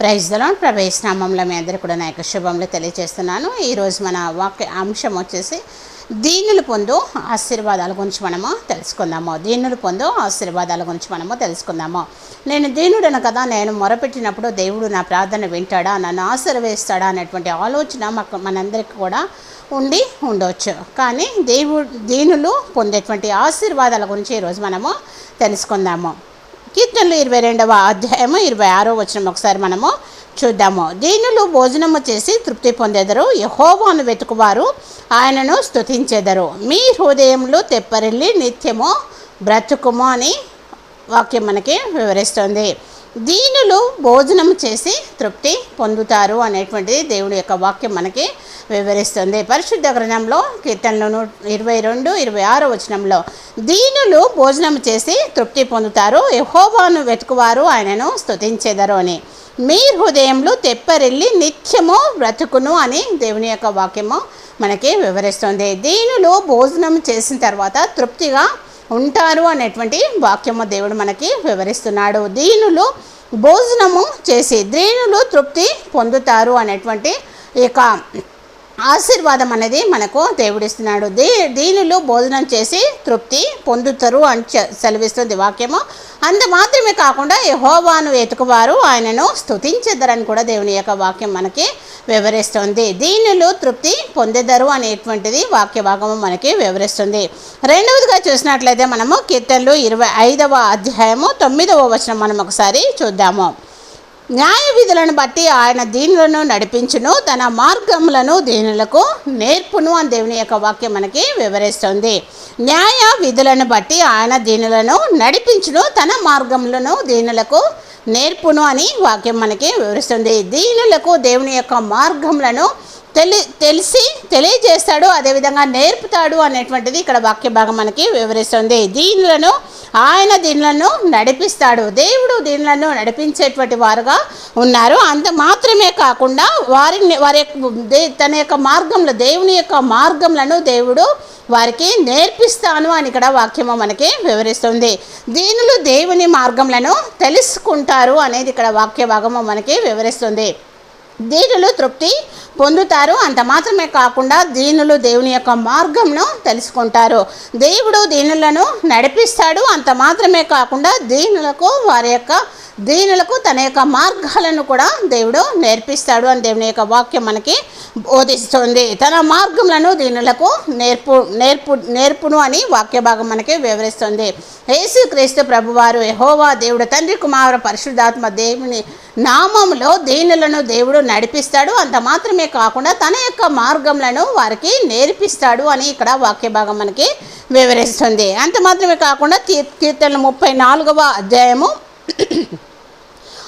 Praise దలోన్ ప్రవేశనామంలో మీ అందరూ కూడా నా యొక్క శుభంలో తెలియజేస్తున్నాను. ఈరోజు మన వాక్య అంశం వచ్చేసి దీనులు పొందు ఆశీర్వాదాల గురించి మనము తెలుసుకుందాము. దీనులు పొందు ఆశీర్వాదాల గురించి మనము తెలుసుకుందాము. నేను దీనుడను కదా నేను మొరపెట్టినప్పుడు దేవుడు నా ప్రార్థన వింటాడా నన్ను ఆశీర్వేస్తాడా అనేటువంటి ఆలోచన మాకు మనందరికీ కూడా ఉండి ఉండవచ్చు కానీ దేవుడు దీనులు పొందేటువంటి ఆశీర్వాదాల గురించి ఈరోజు మనము తెలుసుకుందాము. కీర్తనలు ఇరవై రెండవ అధ్యాయము ఇరవై ఆరో వచనం ఒకసారి మనము చూద్దాము. దీనులు భోజనము చేసి తృప్తి పొందెదరు యహోవాను వెతుకువారు ఆయనను స్తుతించెదరు. మీ హృదయంలో తెప్పరిల్లి నిత్యము బ్రతుకుము అని వాక్యం మనకి వివరిస్తుంది. దీనులు భోజనం చేసి తృప్తి పొందుతారు అనేటువంటిది దేవుడి యొక్క వాక్యం మనకి వివరిస్తుంది. పరిశుద్ధ గ్రంథంలో కీర్తనలు ఇరవై రెండు ఇరవై ఆరు వచనంలో దీనులు భోజనం చేసి తృప్తి పొందుతారు. యహోబాను వెతుకువారు ఆయనను స్తుతించెదరు అని. మీ హృదయంలో తెప్పరిల్లి నిత్యము బ్రతుకును అని దేవుని యొక్క వాక్యము మనకి వివరిస్తుంది. దీనులు భోజనం చేసిన తర్వాత తృప్తిగా ఉంటారు అనేటువంటి వాక్యము దేవుడు మనకి వివరిస్తున్నాడు. దీనులు భోజనము చేసి దీనులు తృప్తి పొందుతారు అనేటువంటి ఇక యొక్క ఆశీర్వాదం అనేది మనకు దేవుడిస్తున్నాడు. దీ దీనిలో భోజనం చేసి తృప్తి పొందుతారు అని సెలవిస్తుంది వాక్యము. అంత మాత్రమే కాకుండా యహోవాను ఎతుకువారు ఆయనను స్తుతించెదరని కూడా దేవుని యొక్క వాక్యం మనకి వివరిస్తుంది. దీనిలో తృప్తి పొందెదరు అనేటువంటిది వాక్య భాగము మనకి వివరిస్తుంది. రెండవదిగా చూసినట్లయితే మనము కీర్తనలు ఇరవై ఐదవ అధ్యాయము తొమ్మిదవ వచనం మనం ఒకసారి చూద్దాము. న్యాయ విధులను బట్టి ఆయన దీనులను నడిపించును తన మార్గములను దీనులకు నేర్పును అని దేవుని యొక్క వాక్యం మనకి వివరిస్తుంది. న్యాయ విధులను బట్టి ఆయన దీనులను నడిపించును తన మార్గములను దీనులకు నేర్పును అని వాక్యం మనకి వివరిస్తుంది. దీనులకు దేవుని యొక్క మార్గములను తెలి తెలిసి తెలియజేస్తాడు అదేవిధంగా నేర్పుతాడు అనేటువంటిది ఇక్కడ వాక్య భాగం మనకి వివరిస్తుంది. దీనులను ఆయన దీనిలను నడిపిస్తాడు. దేవుడు దీనిలను నడిపించేటువంటి వారుగా ఉన్నారు. అంత మాత్రమే కాకుండా వారిని వారి యొక్క తన యొక్క మార్గంలో దేవుని యొక్క మార్గంలను దేవుడు వారికి నేర్పిస్తాను అని ఇక్కడ వాక్యము మనకి వివరిస్తుంది. దీనిలో దేవుని మార్గంలను తెలుసుకుంటారు అనేది ఇక్కడ వాక్య భాగము మనకి వివరిస్తుంది. దీనులు తృప్తి పొందుతారు. అంత మాత్రమే కాకుండా దీనులు దేవుని యొక్క మార్గంను తెలుసుకుంటారు. దేవుడు దీనులను నడిపిస్తాడు. అంత మాత్రమే కాకుండా దీనులకు వారి యొక్క దీనులకు తన యొక్క మార్గాలను కూడా దేవుడు నేర్పిస్తాడు అని దేవుని యొక్క వాక్యం మనకి బోధిస్తుంది. తన మార్గములను దీనులకు నేర్పు నేర్పు నేర్పును అని వాక్య భాగం మనకి వివరిస్తుంది. యేసు క్రీస్తు ప్రభువారు యహోవా దేవుడు తండ్రి కుమార పరిశుద్ధాత్మ దేవుని నామములో దీనులను దేవుడు నడిపిస్తాడు. అంత మాత్రమే కాకుండా తన యొక్క మార్గములను వారికి నేర్పిస్తాడు అని ఇక్కడ వాక్య భాగం మనకి వివరిస్తుంది. అంత మాత్రమే కాకుండా కీర్తనలు ముప్పై నాలుగవ అధ్యాయము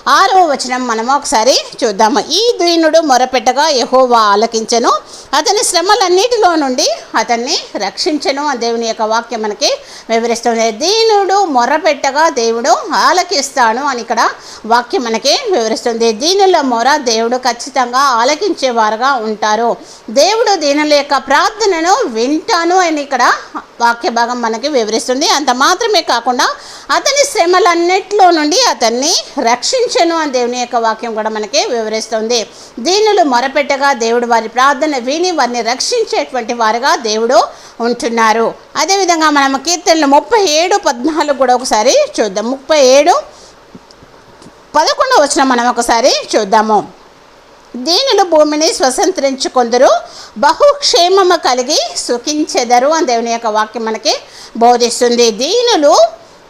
ఆరవ వచనం మనము ఒకసారి చూద్దాము ఈ దీనుడు మొరపెట్టగా యహోవా ఆలకించను. అతని శ్రమలన్నిటిలో నుండి అతన్ని రక్షించను. ఆ దేవుని యొక్క వాక్యం మనకి వివరిస్తుంది. దీనుడు మొరపెట్టగా దేవుడు ఆలకిస్తాను అని ఇక్కడ వాక్యం మనకి వివరిస్తుంది. దీనుల మొర దేవుడు ఖచ్చితంగా ఆలకించేవారుగా ఉంటారు. దేవుడు దీనుల యొక్క ప్రార్థనను వింటాను అని ఇక్కడ వాక్య భాగం మనకి వివరిస్తుంది. అంత మాత్రమే కాకుండా అతని శ్రమలన్నిటిలో నుండి అతన్ని రక్షించ రక్షించను అని దేవుని యొక్క వాక్యం కూడా మనకి వివరిస్తుంది. దీనులు మొరపెట్టగా దేవుడు వారి ప్రార్థన విని వారిని రక్షించేటువంటి వారుగా దేవుడు ఉంటున్నారు. అదేవిధంగా మనం కీర్తనలు ముప్పై ఏడు పద్నాలుగు కూడా ఒకసారి చూద్దాం. ముప్పై ఏడు పదకొండవ వచ్చిన మనం ఒకసారి చూద్దాము. దీనులు భూమిని స్వతంత్రించుకొందరు బహుక్షేమము కలిగి సుఖించెదరు అని దేవుని యొక్క వాక్యం మనకి బోధిస్తుంది. దీనులు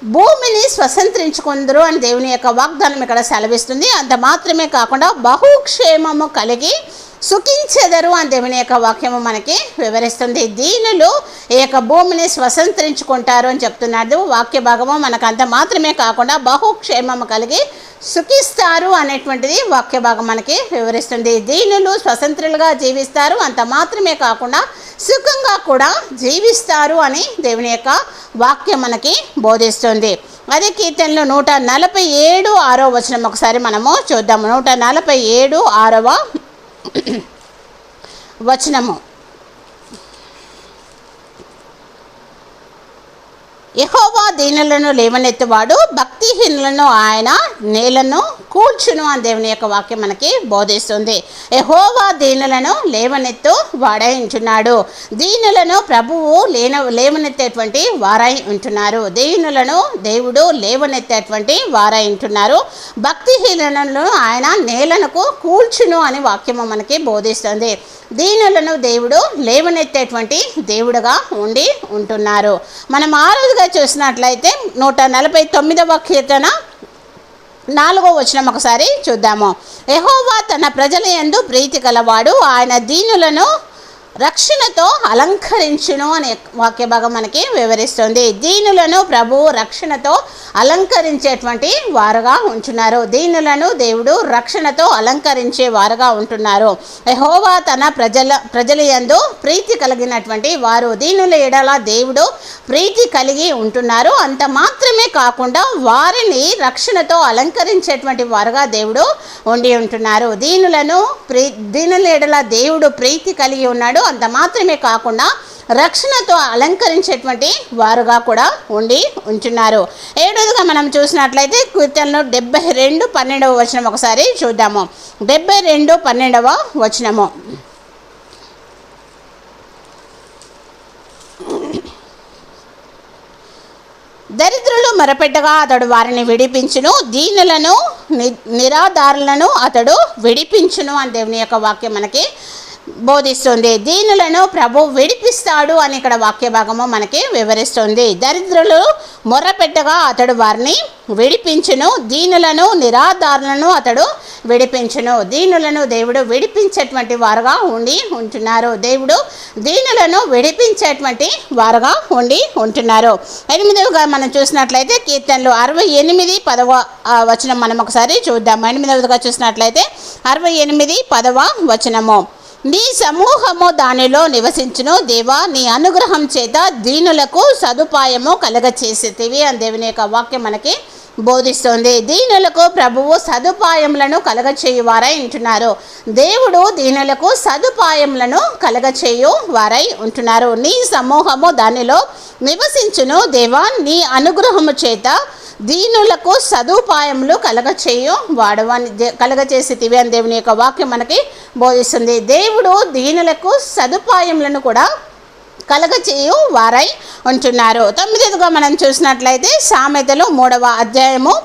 భూమిని స్వతంత్రించుకుందరు అని దేవుని యొక్క వాగ్దానం ఇక్కడ సెలవిస్తుంది. అంత మాత్రమే కాకుండా బహుక్షేమము కలిగి సుఖించెదరు అని దేవుని యొక్క వాక్యము మనకి వివరిస్తుంది. దీనులు ఈ యొక్క భూమిని స్వతంత్రించుకుంటారు అని చెప్తున్నాడు వాక్య భాగము మనకు అంత మాత్రమే కాకుండా బహుక్షేమము కలిగి సుఖిస్తారు అనేటువంటిది వాక్య భాగం మనకి వివరిస్తుంది. దీనులు స్వతంత్రులుగా జీవిస్తారు. అంత మాత్రమే కాకుండా సుఖంగా కూడా జీవిస్తారు అని దేవుని యొక్క వాక్యం మనకి బోధిస్తుంది. అదే కీర్తనలో నూట నలభై ఏడు ఆరో వచనం ఒకసారి మనము చూద్దాము. నూట నలభై ఏడు ఆరవ వచనము. యహోవా దీనులను లేవనెత్తువాడు భక్తిహీనులను ఆయన నేలను కూల్చును అని దేవుని యొక్క వాక్యం మనకి బోధిస్తుంది. యహోవా దీనులను లేవనెత్తు వాడై ఉంటున్నాడు. దీనులను ప్రభువు లేన లేవనెత్తేటువంటి వారై ఉంటున్నారు. దీనులను దేవుడు లేవనెత్తేటువంటి వారై ఉంటున్నారు. భక్తిహీనులను ఆయన నేలనకు కూల్చును అని వాక్యము మనకి బోధిస్తుంది. దీనులను దేవుడు లేవనెత్తేటువంటి దేవుడుగా ఉండి ఉంటున్నారు. మనం ఆరుగా చూసినట్లయితే నూట నలభై తొమ్మిదవ కీర్తన నాలుగో వచనం ఒకసారి చూద్దాము. ఎహోవా తన ప్రజల యందు ప్రీతి గలవాడు ఆయన దీనులను రక్షణతో అలంకరించును అనే వాక్య భాగం మనకి వివరిస్తుంది. దీనులను ప్రభువు రక్షణతో అలంకరించేటువంటి వారుగా ఉంటున్నారు. దీనులను దేవుడు రక్షణతో అలంకరించే వారుగా ఉంటున్నారు. యెహోవా తన ప్రజల ప్రజల యందు ప్రీతి కలిగినటువంటి వారు. దీనుల ఎడల దేవుడు ప్రీతి కలిగి ఉంటున్నారు. అంత మాత్రమే కాకుండా వారిని రక్షణతో అలంకరించేటువంటి వారుగా దేవుడు ఉండి ఉంటున్నారు. దీనులను ప్రీ దీనుల ఎడల దేవుడు ప్రీతి కలిగి ఉన్నాడు. అంత మాత్రమే కాకుండా రక్షణతో అలంకరించేటువంటి వారుగా కూడా ఉండి ఉంటున్నారు. ఏడవదిగా మనం చూసినట్లయితే కీర్తనలు డెబ్బై రెండు పన్నెండవ వచనం ఒకసారి చూద్దాము. డెబ్బై రెండు పన్నెండవ వచనము. దరిద్రులు మరపెట్టగా అతడు వారిని విడిపించును దీనులను ని నిరాధారులను అతడు విడిపించును అని దేవుని యొక్క వాక్యం మనకి బోధిస్తుంది. దీనులను ప్రభు విడిపిస్తాడు అని ఇక్కడ వాక్య భాగము మనకి వివరిస్తుంది. దరిద్రులు మొర్రపెట్టగా అతడు వారిని విడిపించును. దీనులను నిరాధారులను అతడు విడిపించును. దీనులను దేవుడు విడిపించేటువంటి వారుగా ఉండి ఉంటున్నారు. దేవుడు దీనులను విడిపించేటువంటి వారుగా ఉండి ఉంటున్నారు. ఎనిమిదవగా మనం చూసినట్లయితే కీర్తనలు అరవై ఎనిమిది పదవ వచనం మనం ఒకసారి చూద్దాం ఎనిమిదవదిగా చూసినట్లయితే అరవై ఎనిమిది పదవ వచనము. నీ సమూహము దానిలో నివసించును. దేవా నీ అనుగ్రహం చేత దీనులకు సదుపాయము కలగచేసేటివి అని దేవుని యొక్క వాక్యం మనకి బోధిస్తుంది. దీనులకు ప్రభువు సదుపాయములను కలగచేయు వారై ఉంటున్నారు. దేవుడు దీనులకు సదుపాయములను కలగచేయు వారై ఉంటున్నారు. నీ సమూహము దానిలో నివసించును. దేవా నీ అనుగ్రహము చేత దీనులకు సదుపాయములు కలగచేయు వాడవని కలగచేసి అని దేవుని యొక్క వాక్యం మనకి బోధిస్తుంది. దేవుడు దీనులకు సదుపాయములను కూడా కలగచేయు వారై ఉంటున్నారు. తొమ్మిదిగా మనం చూసినట్లయితే సామెతలు మూడవ అధ్యాయము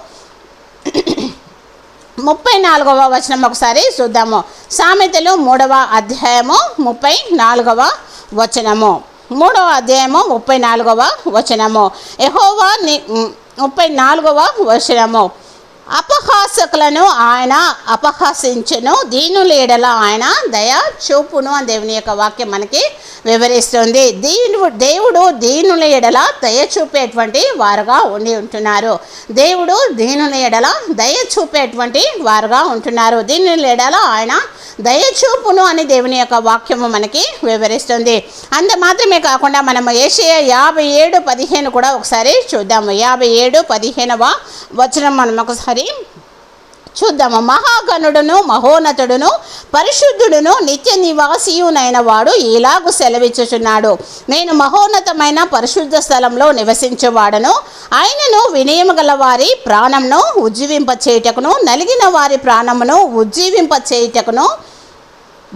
ముప్పై నాలుగవ వచనం ఒకసారి చూద్దాము. సామెతలు మూడవ అధ్యాయము ముప్పై నాలుగవ వచనము. మూడవ అధ్యాయము ముప్పై నాలుగవ వచనము. ఎహోవా నీ ముప్పై నాలుగవ వచనము. అపహాసకులను ఆయన అపహాసించను దీని ఎడల ఆయన దయ చూపును అని దేవుని యొక్క వాక్యం మనకి వివరిస్తుంది. దీను దేవుడు దీనుల ఎడల దయ చూపేటువంటి వారుగా ఉండి ఉంటున్నారు. దేవుడు దీనుల ఎడల దయ చూపేటువంటి వారుగా ఉంటున్నారు. దీనుల ఎడల ఆయన దయచూపును అని దేవుని యొక్క వాక్యము మనకి వివరిస్తుంది. అంత మాత్రమే కాకుండా మనము ఏషియా యాభై ఏడు పదిహేను కూడా ఒకసారి చూద్దాము. యాభై ఏడు పదిహేనవ వచనం మనం ఒకసారి చూద్దాము మహాగణుడును మహోన్నతుడును పరిశుద్ధుడును నిత్య నివాసీయునైన వాడు ఇలాగు సెలవిచ్చుచున్నాడు. నేను మహోన్నతమైన పరిశుద్ధ స్థలంలో నివసించేవాడను. ఆయనను వినయము గల వారి ప్రాణంను ఉజ్జీవింప చేయుటకును నలిగిన వారి ప్రాణమును ఉజ్జీవింప చేయుటకును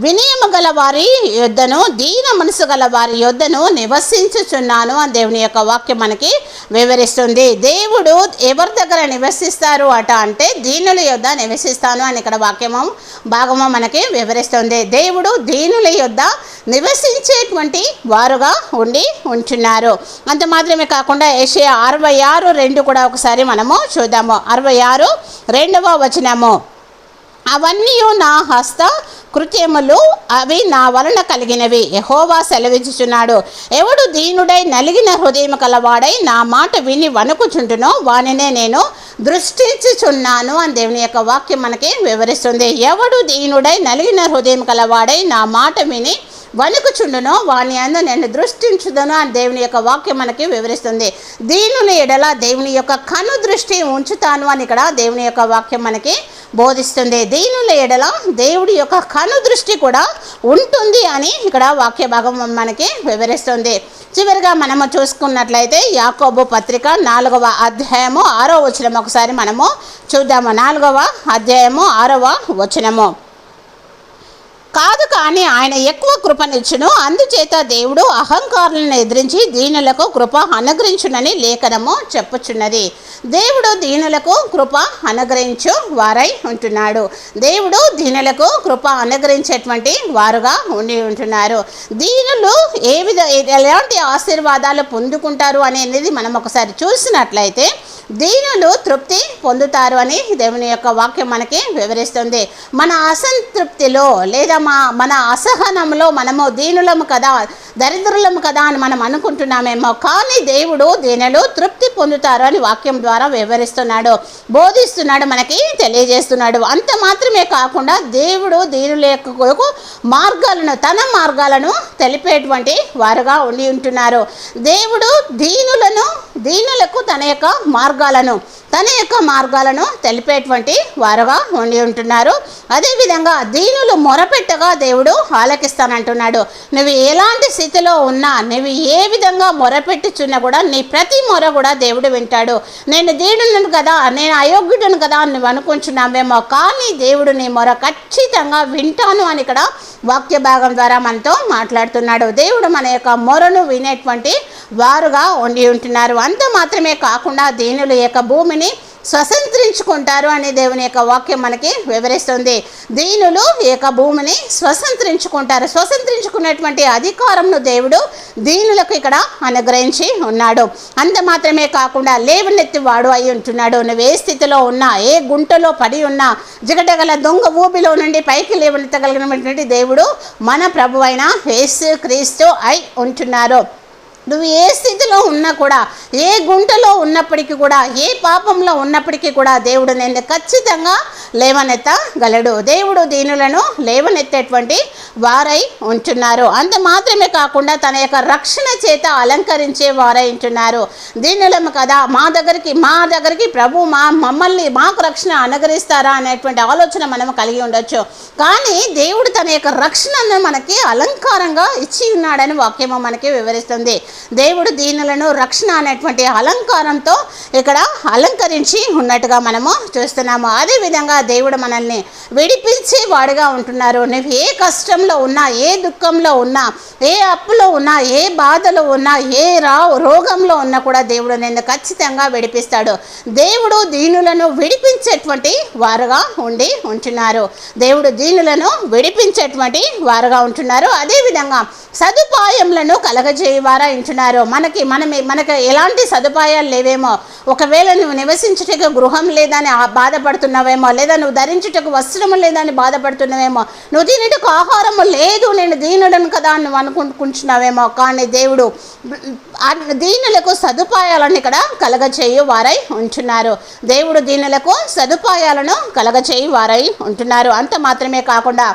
వినయము గల వారి యొద్దను దీన మనసు గల వారి యొద్దను నివసించుచున్నాను అని దేవుని యొక్క వాక్యం మనకి వివరిస్తుంది. దేవుడు ఎవరి దగ్గర నివసిస్తారు అట అంటే దీనుల యొద్ద నివసిస్తాను అని ఇక్కడ వాక్యము భాగము మనకి వివరిస్తుంది. దేవుడు దీనుల యొద్ద నివసించేటువంటి వారుగా ఉండి ఉంటున్నారు. అంత మాత్రమే కాకుండా ఏషియా అరవై ఆరు రెండు కూడా ఒకసారి మనము చూద్దాము. అరవై ఆరు రెండవ వచనము. అవన్నీ నా హస్త కృత్యములు అవి నా వలన కలిగినవి. యహోవా సెలవిచ్చుచున్నాడు. ఎవడు దీనుడై నలిగిన హృదయం కలవాడై నా మాట విని వణుకుచుంటునో వానినే నేను దృష్టించుచున్నాను అని దేవుని యొక్క వాక్యం మనకి వివరిస్తుంది. ఎవడు దీనుడై నలిగిన హృదయం కలవాడై నా మాట విని వణుకుచుండునో వాని అందు నేను దృష్టించుదను అని దేవుని యొక్క వాక్యం మనకి వివరిస్తుంది. దీనిని ఎడల దేవుని యొక్క కను దృష్టి ఉంచుతాను అని ఇక్కడ దేవుని యొక్క వాక్యం మనకి బోధిస్తుంది. దీనుల ఎడల దేవుడి యొక్క కను దృష్టి కూడా ఉంటుంది అని ఇక్కడ వాక్య భాగం మనకి వివరిస్తుంది. చివరిగా మనము చూసుకున్నట్లయితే యాకోబు పత్రిక నాలుగవ అధ్యాయము ఆరో వచనం ఒకసారి మనము చూద్దాము. నాలుగవ అధ్యాయము ఆరవ వచనము. కాదు కానీ ఆయన ఎక్కువ కృపనిచ్చును. అందుచేత దేవుడు అహంకారులను ఎదిరించి దీనులకు కృప అనుగ్రహించునని లేఖనము చెప్పుచున్నది. దేవుడు దీనులకు కృప అనుగ్రహించు వారై ఉంటున్నాడు. దేవుడు దీనులకు కృప అనుగ్రహించేటువంటి వారుగా ఉండి ఉంటున్నారు. దీనులు ఏ విధ ఎలాంటి ఆశీర్వాదాలు పొందుకుంటారు అనేది మనం ఒకసారి చూసినట్లయితే దీనులు తృప్తి పొందుతారు అని దేవుని యొక్క వాక్యం మనకి వివరిస్తుంది. మన అసంతృప్తిలో లేదా మా మన అసహనంలో మనము దీనులము కదా దరిద్రులము కదా అని మనం అనుకుంటున్నామేమో కానీ దేవుడు దీనిలో తృప్తి పొందుతారు అని వాక్యం ద్వారా వివరిస్తున్నాడు. బోధిస్తున్నాడు మనకి తెలియజేస్తున్నాడు. అంత మాత్రమే కాకుండా దేవుడు దీనుల యొక్క కొరకు మార్గాలను తన మార్గాలను తెలిపేటువంటి వారుగా ఉండి ఉంటున్నారు. దేవుడు దీనులను దీనులకు తన యొక్క మార్గాలను తన యొక్క మార్గాలను తెలిపేటువంటి వారుగా ఉండి ఉంటున్నారు. అదేవిధంగా దీనులు మొరపెట్టి మొరపెట్టగా దేవుడు ఆలకిస్తానంటున్నాడు. నువ్వు ఎలాంటి స్థితిలో ఉన్నా నువ్వు ఏ విధంగా మొరపెట్టుచున్నా కూడా నీ ప్రతి మొర కూడా దేవుడు వింటాడు. నేను దీనులను కదా నేను అయోగ్యుడను కదా అని నువ్వు అనుకుంటున్నావేమో కానీ దేవుడు నీ మొర ఖచ్చితంగా వింటాను అని ఇక్కడ వాక్య భాగం ద్వారా మనతో మాట్లాడుతున్నాడు. దేవుడు మన యొక్క మొరను వినేటువంటి వారుగా ఉండి ఉంటున్నారు. అంత మాత్రమే కాకుండా దీనుల యొక్క భూమిని స్వతంత్రించుకుంటారు అనే దేవుని యొక్క వాక్యం మనకి వివరిస్తుంది. దీనులు ఈ యొక్క భూమిని స్వతంత్రించుకుంటారు. స్వతంత్రించుకున్నటువంటి అధికారంను దేవుడు దీనులకు ఇక్కడ అనుగ్రహించి ఉన్నాడు. అంత మాత్రమే కాకుండా లేవనెత్తి వాడు అయి ఉంటున్నాడు. నువ్వు ఏ స్థితిలో ఉన్నా ఏ గుంటలో పడి ఉన్నా జిగటగల దొంగ ఊబిలో నుండి పైకి లేవనెత్తగలిగినటువంటి దేవుడు మన ప్రభు అయిన యేసు క్రీస్తు అయి ఉంటున్నారు. నువ్వు ఏ స్థితిలో ఉన్నా కూడా ఏ గుంటలో ఉన్నప్పటికీ కూడా ఏ పాపంలో ఉన్నప్పటికీ కూడా దేవుడు నేను ఖచ్చితంగా లేవనెత్తగలడు. దేవుడు దీనులను లేవనెత్తేటువంటి వారై ఉంటున్నారు. అంత మాత్రమే కాకుండా తన యొక్క రక్షణ చేత అలంకరించే వారై ఉంటున్నారు. దీనిలో కదా మా దగ్గరికి మా దగ్గరికి ప్రభు మా మమ్మల్ని మాకు రక్షణ అనుగరిస్తారా అనేటువంటి ఆలోచన మనం కలిగి ఉండొచ్చు. కానీ దేవుడు తన యొక్క రక్షణను మనకి అలంకారంగా ఇచ్చి ఉన్నాడని వాక్యము మనకి వివరిస్తుంది. దేవుడు దీనులను రక్షణ అనేటువంటి అలంకారంతో ఇక్కడ అలంకరించి ఉన్నట్టుగా మనము చూస్తున్నాము. అదేవిధంగా దేవుడు మనల్ని విడిపించే వాడుగా ఉంటున్నారు. నువ్వు ఏ కష్టంలో ఉన్నా ఏ దుఃఖంలో ఉన్నా ఏ అప్పులో ఉన్నా ఏ బాధలో ఉన్నా ఏ రా రోగంలో ఉన్నా కూడా దేవుడు నిన్ను ఖచ్చితంగా విడిపిస్తాడు. దేవుడు దీనులను విడిపించేటువంటి వారుగా ఉండి ఉంటున్నారు. దేవుడు దీనులను విడిపించేటువంటి వారుగా ఉంటున్నారు. అదేవిధంగా సదుపాయములను కలగజేయవారా ఉంటున్నారు మనకి మనమే మనకి ఎలాంటి సదుపాయాలు లేవేమో ఒకవేళ నువ్వు నివసించుటకు గృహం లేదని బాధపడుతున్నావేమో లేదా నువ్వు ధరించుటకు వస్త్రము లేదని బాధపడుతున్నావేమో నువ్వు తినేటకు ఆహారము లేదు నేను దీనుడను కదా అని నువ్వు అనుకుంటున్నావేమో కానీ దేవుడు దీనులకు సదుపాయాలను ఇక్కడ కలగచేయు వారై ఉంటున్నారు దేవుడు దీనులకు సదుపాయాలను కలగచేయి వారై ఉంటున్నారు. అంత మాత్రమే కాకుండా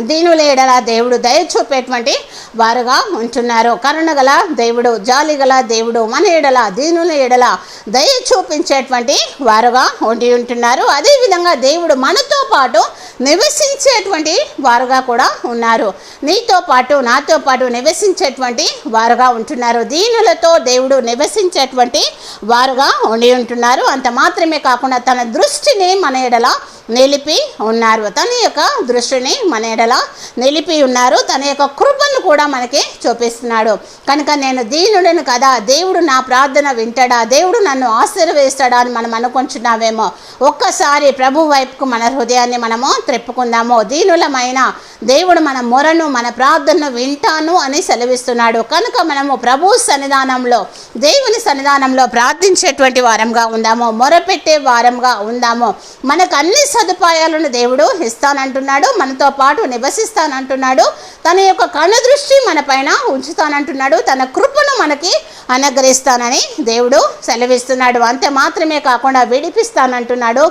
దీనుల ఎడల దేవుడు దయ చూపేటువంటి వారుగా ఉంటున్నారు. కరుణగల దేవుడు జాలిగల దేవుడు మన ఎడల దీనుల ఎడల దయ చూపించేటువంటి వారుగా ఉండి ఉంటున్నారు. అదేవిధంగా దేవుడు మనతో పాటు నివసించేటువంటి వారుగా కూడా ఉన్నారు. నీతో పాటు నాతో పాటు నివసించేటువంటి వారుగా ఉంటున్నారు. దీనులతో దేవుడు నివసించేటువంటి వారుగా ఉండి ఉంటున్నారు. అంత మాత్రమే కాకుండా తన దృష్టిని మన ఎడల నిలిపి ఉన్నారు. తన యొక్క దృష్టిని మన ఎడల నిలిపి ఉన్నారు. తన యొక్క కృపను కూడా మనకి చూపిస్తున్నాడు. కనుక నేను దీనుడను కదా దేవుడు నా ప్రార్థన వింటాడా దేవుడు నన్ను ఆశీర్వదిస్తాడా అని మనం అనుకుంటున్నామేమో ఒక్కసారి ప్రభు వైపుకు మన హృదయాన్ని మనము త్రెప్పుకుందాము. దీనులమైన దేవుడు మన మొరను మన ప్రార్థనను వింటాను అని సెలవిస్తున్నాడు. కనుక మనము ప్రభు సన్నిధానంలో దేవుని సన్నిధానంలో ప్రార్థించేటువంటి వారంగా ఉందాము. మొరపెట్టే వారంగా ఉందాము. మనకు అన్ని సదుపాయాలను దేవుడు ఇస్తానంటున్నాడు మనతో పాటు నివసిస్తానంటున్నాడు తన యొక్క కనుదృష్టి మన పైన ఉంచుతానంటున్నాడు తన కృపను మనకి అనుగ్రహిస్తానని దేవుడు సెలవిస్తున్నాడు. అంతే మాత్రమే కాకుండా విడిపిస్తానంటున్నాడు.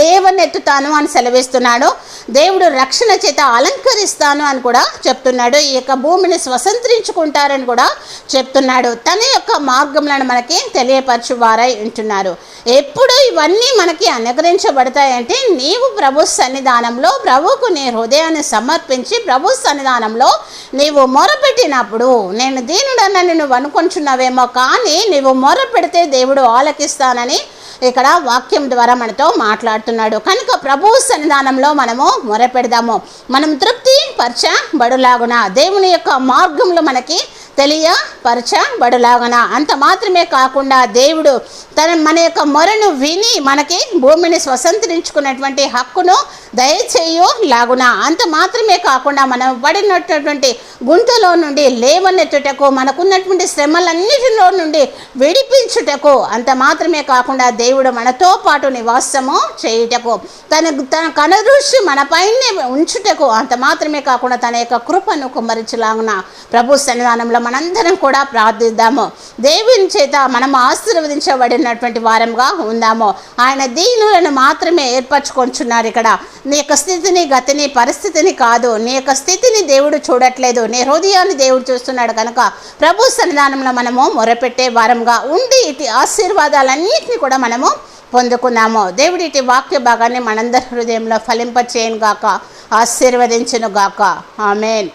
లేవనెత్తుతాను అని సెలవిస్తున్నాడు. దేవుడు రక్షణ చేత అలంకరిస్తాను అని కూడా చెప్తున్నాడు. ఈ యొక్క భూమిని స్వతంత్రించుకుంటారని కూడా చెప్తున్నాడు. తన యొక్క మార్గములను మనకి తెలియపరచు వారై ఉంటున్నారు. ఎప్పుడు ఇవన్నీ మనకి అనుగ్రహించబడతాయంటే నీవు ప్రభు సన్నిధానంలో ప్రభుకు నీ హృదయాన్ని సమర్పించి ప్రభు సన్నిధానంలో నీవు మొరపెట్టినప్పుడు నేను దీనుడన్న నువ్వు అనుకుంటున్నావేమో కానీ నీవు మొరపెడితే దేవుడు ఆలకిస్తానని ఇక్కడ వాక్యం ద్వారా మనతో మాట్లాడుతున్నాడు. కనుక ప్రభు సన్నిధానంలో మనము మొరపెడదాము. మనం తృప్తి పరచబడులాగున దేవుని యొక్క మార్గంలో మనకి తెలియపరచబడులాగన అంత మాత్రమే కాకుండా దేవుడు తన మన యొక్క మొరను విని మనకి భూమిని స్వతంత్రించుకున్నటువంటి హక్కును దయచేయు లాగున. అంత మాత్రమే కాకుండా మనం పడినటువంటి గుంటలో నుండి లేవనెత్తుటకు మనకున్నటువంటి శ్రమలన్నిటిలో నుండి విడిపించుటకు అంత మాత్రమే కాకుండా దేవుడు మనతో పాటు నివాసము చేయుటకు తన తన కనదృష్టి మన పైనే ఉంచుటకు అంత మాత్రమే కాకుండా తన యొక్క కృపను కుమ్మరించలాగున ప్రభు సన్నిధానంలో మనందరం కూడా ప్రార్థిద్దాము. దేవుని చేత మనం ఆశీర్వదించబడినటువంటి వారంగా ఉందాము. ఆయన దీనులను మాత్రమే ఏర్పరచుకొంచున్నారు ఇక్కడ. నీ యొక్క స్థితిని గతిని పరిస్థితిని కాదు. నీ యొక్క స్థితిని దేవుడు చూడట్లేదు. నీ హృదయాన్ని దేవుడు చూస్తున్నాడు కనుక ప్రభు సన్నిధానంలో మనము మొరపెట్టే వారంగా ఉండి ఇటు ఆశీర్వాదాలన్నింటినీ కూడా మనము పొందుకున్నాము దేవుడి ఇటు వాక్య భాగాన్ని మనందరి హృదయంలో ఫలింపచేయను గాక ఆశీర్వదించును గాక ఆమెన్.